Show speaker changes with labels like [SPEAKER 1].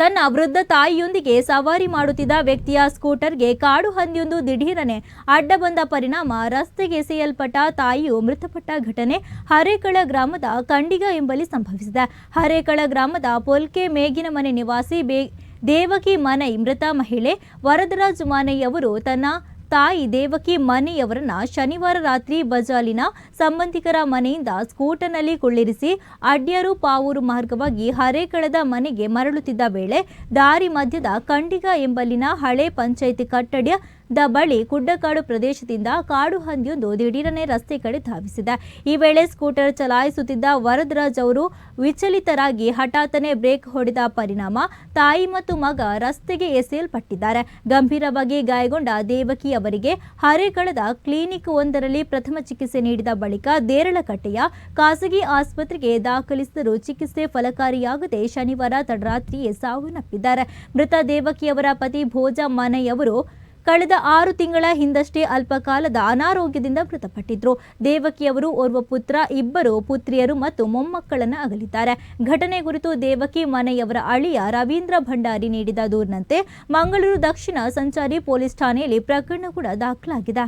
[SPEAKER 1] ತನ್ನ ವೃದ್ಧ ತಾಯಿಯೊಂದಿಗೆ ಸವಾರಿ ಮಾಡುತ್ತಿದ್ದ ವ್ಯಕ್ತಿಯ ಸ್ಕೂಟರ್ಗೆ ಕಾಡು ಹಂದಿಯೊಂದು ದಿಢೀರನೆ ಅಡ್ಡ ಬಂದ ಪರಿಣಾಮ ರಸ್ತೆಗೆ ಎಸೆಯಲ್ಪಟ್ಟ ತಾಯಿಯು ಮೃತಪಟ್ಟ ಘಟನೆ ಹರೇಕಳ ಗ್ರಾಮದ ಕಂಡಿಗ ಎಂಬಲ್ಲಿ ಸಂಭವಿಸಿದೆ. ಹರೇಕಳ ಗ್ರಾಮದ ಪೊಲ್ಕೆ ಮೇಗಿನ ಮನೆ ನಿವಾಸಿ ಬೇ ದೇವಕಿ ಮನೈ ಮೃತ ಮಹಿಳೆ ವರದರಾಜ್ ಮಾನೈ ಅವರು ತನ್ನ ತಾಯಿ ದೇವಕಿ ಮನೆಯವರನ್ನ ಶನಿವಾರ ರಾತ್ರಿ ಬಜಾಲಿನ ಸಂಬಂಧಿಕರ ಮನೆಯಿಂದ ಸ್ಕೂಟರ್ನಲ್ಲಿ ಕುಳ್ಳಿರಿಸಿ ಅಡ್ಯರು ಪಾವೂರು ಮಾರ್ಗವಾಗಿ ಹರೇಕಳದ ಮನೆಗೆ ಮರಳುತ್ತಿದ್ದ ವೇಳೆ ದಾರಿ ಮಧ್ಯದ ಕಂಡಿಗ ಎಂಬಲ್ಲಿನ ಹಳೆ ಪಂಚಾಯಿತಿ ಕಟ್ಟಡದ ಬಳಿ ಗುಡ್ಡಕಾಡು ಪ್ರದೇಶದಿಂದ ಕಾಡು ಹಂದಿಯೊಂದು ದಿಢೀರನೆ ರಸ್ತೆ ಕಡೆ ಧಾವಿಸಿದೆ. ಈ ವೇಳೆ ಸ್ಕೂಟರ್ ಚಲಾಯಿಸುತ್ತಿದ್ದ ವರದರಾಜ್ ಅವರು ವಿಚಲಿತರಾಗಿ ಹಠಾತ್ತನೆ ಬ್ರೇಕ್ ಹೊಡೆದ ಪರಿಣಾಮ ತಾಯಿ ಮತ್ತು ಮಗ ರಸ್ತೆಗೆ ಎಸೆಯಲ್ಪಟ್ಟಿದ್ದಾರೆ. ಗಂಭೀರವಾಗಿ ಗಾಯಗೊಂಡ ದೇವಕಿ ಅವರಿಗೆ ಹರೇಕಳದ ಕ್ಲಿನಿಕ್ ಒಂದರಲ್ಲಿ ಪ್ರಥಮ ಚಿಕಿತ್ಸೆ ನೀಡಿದ ಬಳಿಕ ದೇರಳಕಟ್ಟೆಯ ಖಾಸಗಿ ಆಸ್ಪತ್ರೆಗೆ ದಾಖಲಿಸಿದರೂ ಚಿಕಿತ್ಸೆ ಫಲಕಾರಿಯಾಗದೆ ಶನಿವಾರ ತಡರಾತ್ರಿಯೇ ಸಾವನ್ನಪ್ಪಿದ್ದಾರೆ. ಮೃತ ದೇವಕಿಯವರ ಪತಿ ಭೋಜ ಮನೆಯವರು ಕಳೆದ ಆರು ತಿಂಗಳ ಹಿಂದಷ್ಟೇ ಅಲ್ಪಕಾಲದ ಅನಾರೋಗ್ಯದಿಂದ ಮೃತಪಟ್ಟಿದ್ರು. ದೇವಕಿಯವರು ಓರ್ವ ಪುತ್ರ, ಇಬ್ಬರು ಪುತ್ರಿಯರು ಮತ್ತು ಮೊಮ್ಮಕ್ಕಳನ್ನು ಅಗಲಿದ್ದಾರೆ. ಘಟನೆ ಕುರಿತು ದೇವಕಿ ಮನೆಯವರ ಅಳಿಯ ರವೀಂದ್ರ ಭಂಡಾರಿ ನೀಡಿದ ದೂರಿನಂತೆ ಮಂಗಳೂರು ದಕ್ಷಿಣ ಸಂಚಾರಿ ಪೊಲೀಸ್ ಠಾಣೆಯಲ್ಲಿ ಪ್ರಕರಣ ಕೂಡ ದಾಖಲಾಗಿದೆ.